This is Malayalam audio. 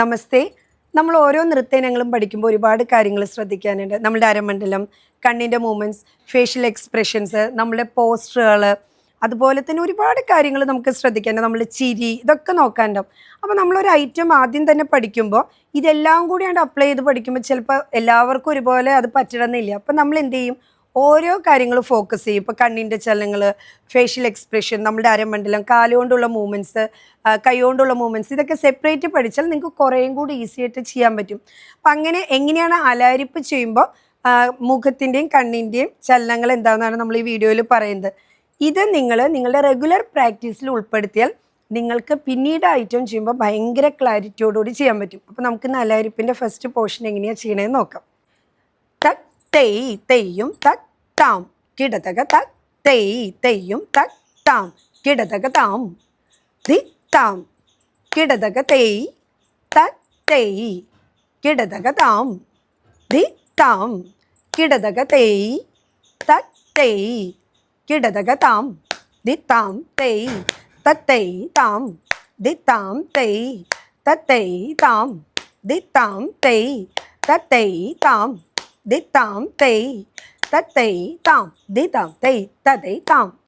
നമസ്തേ. നമ്മൾ ഓരോ നൃത്തയിനങ്ങളും പഠിക്കുമ്പോൾ ഒരുപാട് കാര്യങ്ങൾ ശ്രദ്ധിക്കാനുണ്ട്. നമ്മുടെ അരമണ്ഡലം കണ്ണിന്റെ മൂവ്മെന്റ്സ് ഫേഷ്യൽ എക്സ്പ്രഷൻസ് നമ്മുടെ പോസ്റ്ററുകൾ അതുപോലെ തന്നെ ഒരുപാട് കാര്യങ്ങൾ നമുക്ക് ശ്രദ്ധിക്കാനുണ്ട്. നമ്മൾ ചിരി ഇതൊക്കെ നോക്കാനുണ്ടാവും. അപ്പോൾ നമ്മളൊരു ഐറ്റം ആദ്യം തന്നെ പഠിക്കുമ്പോൾ ഇതെല്ലാം കൂടിയാണ് അപ്ലൈ ചെയ്ത് പഠിക്കുമ്പോൾ ചിലപ്പോൾ എല്ലാവർക്കും ഒരുപോലെ അത് പറ്റണമെന്നില്ല. അപ്പോൾ നമ്മൾ എന്ത് ചെയ്യും? ഓരോ കാര്യങ്ങൾ ഫോക്കസ് ചെയ്യും. ഇപ്പോൾ കണ്ണിന്റെ ചലനങ്ങൾ ഫേഷ്യൽ എക്സ്പ്രഷൻ നമ്മുടെ അരമണ്ഡലം കാലുകൊണ്ടുള്ള മൂവ്മെന്റ്സ് കൈകൊണ്ടുള്ള മൂവ്മെന്റ്സ് ഇതൊക്കെ സെപ്പറേറ്റ് പഠിച്ചാൽ നിങ്ങൾക്ക് കുറേയും കൂടി ഈസി ആയിട്ട് ചെയ്യാൻ പറ്റും. അപ്പം അങ്ങനെ എങ്ങനെയാണ് അലാരിപ്പ് ചെയ്യുമ്പോൾ മുഖത്തിന്റെയും കണ്ണിന്റെയും ചലനങ്ങൾ എന്താണെന്നാണ് നമ്മൾ ഈ വീഡിയോയിൽ പറയുന്നത്. ഇത് നിങ്ങൾ നിങ്ങളുടെ റെഗുലർ പ്രാക്ടീസിൽ ഉൾപ്പെടുത്തിയാൽ നിങ്ങൾക്ക് പിന്നീട് ഐറ്റം ചെയ്യുമ്പോൾ ഭയങ്കര ക്ലാരിറ്റിയോടുകൂടി ചെയ്യാൻ പറ്റും. അപ്പോൾ നമുക്ക് നല്ല അലാരിപ്പിന്റെ ഫസ്റ്റ് പോർഷൻ എങ്ങനെയാണ് ചെയ്യണമെന്ന് നോക്കാം. തക് തെയ് തെയ്യും തക് താം കിടതക ത തെയ് തെയ്യും ത. താം കിടതക താം ദി താം. കിടതക തെയ് ത തെയ് കിടതക താം ദി താം. കിടതക തെയ് ത തെയ് കിടതക താം ദി താം. തെയ് തത്തൈ താം. ദി താം തെയ് തത്തൈ താം ദി താം തെയ് തത്തൈ താം ദി താം. തെയ് തത്തൈ താം ദി താം തെയ് തതൈ താം